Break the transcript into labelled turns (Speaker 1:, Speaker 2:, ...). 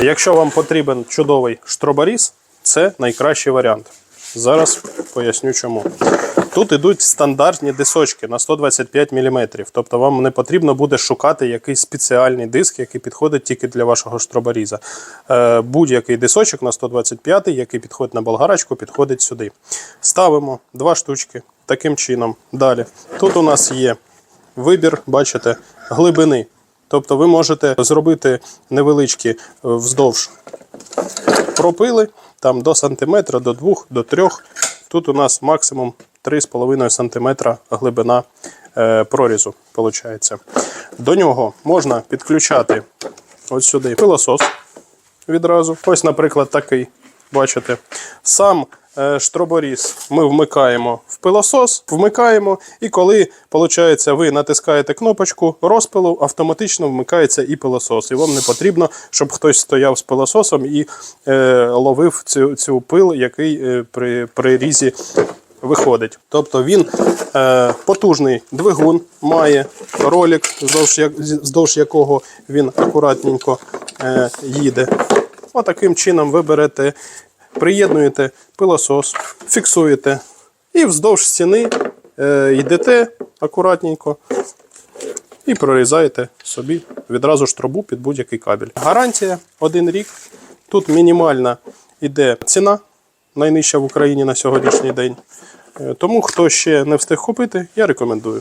Speaker 1: Якщо вам потрібен чудовий штроборіз, це найкращий варіант. Зараз поясню чому. Тут ідуть стандартні дисочки на 125 мм. Тобто вам не потрібно буде шукати якийсь спеціальний диск, який підходить тільки для вашого штроборіза. Е, Будь-який дисочок на 125, який підходить на болгарочку, підходить сюди. Ставимо два штучки таким чином. Далі. Тут у нас є вибір, бачите, глибини. Тобто ви можете зробити невеличкі е, вздовж пропили там до сантиметра, до 2, до 3. Тут у нас максимум 3,5 см глибина е, прорізу. Виходить. До нього можна підключати ось сюди пилосос відразу. Ось, наприклад, такий. Бачите, сам е, штроборіз ми вмикаємо в пилосос, вмикаємо, і коли виходить, ви натискаєте кнопочку розпилу, автоматично вмикається і пилосос. І вам не потрібно, щоб хтось стояв з пилососом і е, ловив цю, цю пил, який е, при, при різі виходить. Тобто він е, потужний двигун, має ролик, вздовж, як- вздовж якого він акуратненько е, їде. Отаким чином ви берете, приєднуєте пилосос, фіксуєте і вздовж стіни е, йдете акуратненько і прорізаєте собі відразу ж трубу під будь-який кабель. Гарантія один рік. Тут мінімальна іде ціна, найнижча в Україні на сьогоднішній день. Е, Тому хто ще не встиг купити, я рекомендую.